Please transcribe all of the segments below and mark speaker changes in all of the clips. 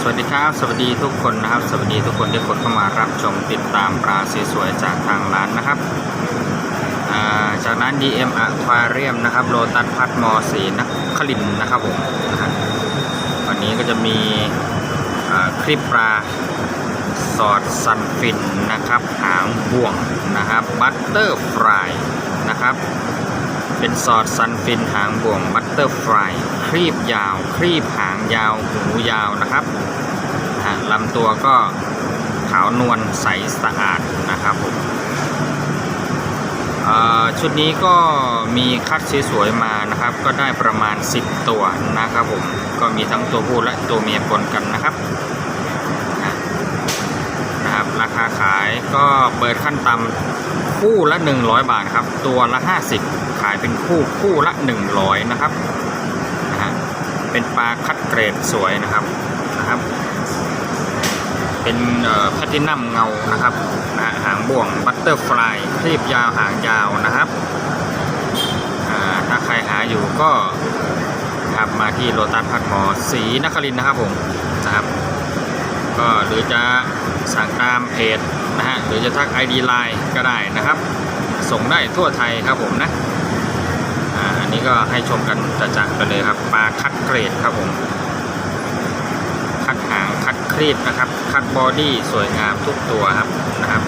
Speaker 1: สวัสดีครับ สวัสดีทุกคนนะครับ สวัสดีทุกคนที่กดเข้ามารับชมติดตามปลาสวยๆจากทางร้านนะครับาจากนั้น DM Aquarium นะครับโลตัสพัดมอสีนักขลินนะครับผมวันนี้ก็จะมีคลิปปลาสอดซันฟินนะครับ หางบ่วงนะครับบัตเตอร์ฟรายนะครับ เป็นซอสซันฟินหางบ่วงบัตเตอร์ฟลายครีบยาว ครีบหางยาวหูยาวนะครับลำตัวก็ขาวนวลใสสะอาดนะครับผมชุดนี้ก็มีคัดสวยๆมานะครับ ก็ได้ประมาณ 10 ตัวนะครับผมก็มีทั้งตัวผู้และตัวเมียปนกันนะครับนะครับ ราคาขายก็เปิดขั้นต่ำ คู่ละ 100 บาทครับ ตัวละ 50 ขายเป็นคู่คู่ละ 100 นะครับนะฮะเป็นปลาคัดเกรดสวยนะครับนะครับ เป็นแพทินัมเงานะครับนะหางบ่วงบัตเตอร์ฟลายครีบยาวหางยาวนะครับถ้าใครหาอยู่ก็ครับมาที่โลตัสพัดหมอสีนครินนะครับผมนะครับก็หรือจะสั่งตามเพจ นะฮะหรือจะทัก ID Line ก็ได้นะครับ ส่งได้ทั่วไทยครับผมนะอันนี้ก็ให้ชมกันจะๆไปเลยครับปลาคัดเกรดครับผม คัดหางคัดครีบนะครับ คัดบอดี้สวยงามทุกตัวครับนะครับ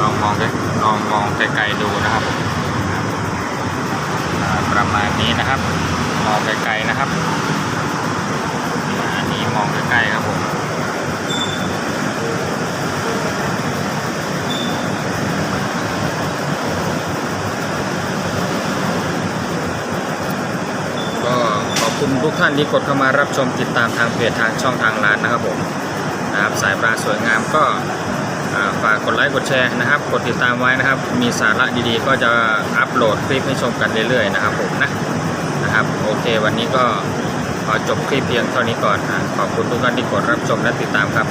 Speaker 1: ลองมองเลยลองมองไกลๆดูนะครับประมาณนี้นะครับ มองไกลๆนะครับอ่าอันนี้มองใกล้ๆครับผม ก็ขอบ คุณทุกท่านที่กดเข้ามารับชมติดตามทางเพจทางช่องทางร้านนะครับผมนะครับสายปลาสวยงามก็ฝากกดไลค์กดแชร์นะครับ กดติดตามไว้นะครับ มีสาระดีๆ ก็จะอัปโหลดคลิปให้ชมกันเรื่อยๆนะครับผมนะนะครับโอเค วันนี้ก็ขอจบคลิปเพียงเท่านี้ก่อนนะขอบคุณทุกท่านที่กดรับชมและติดตามครับ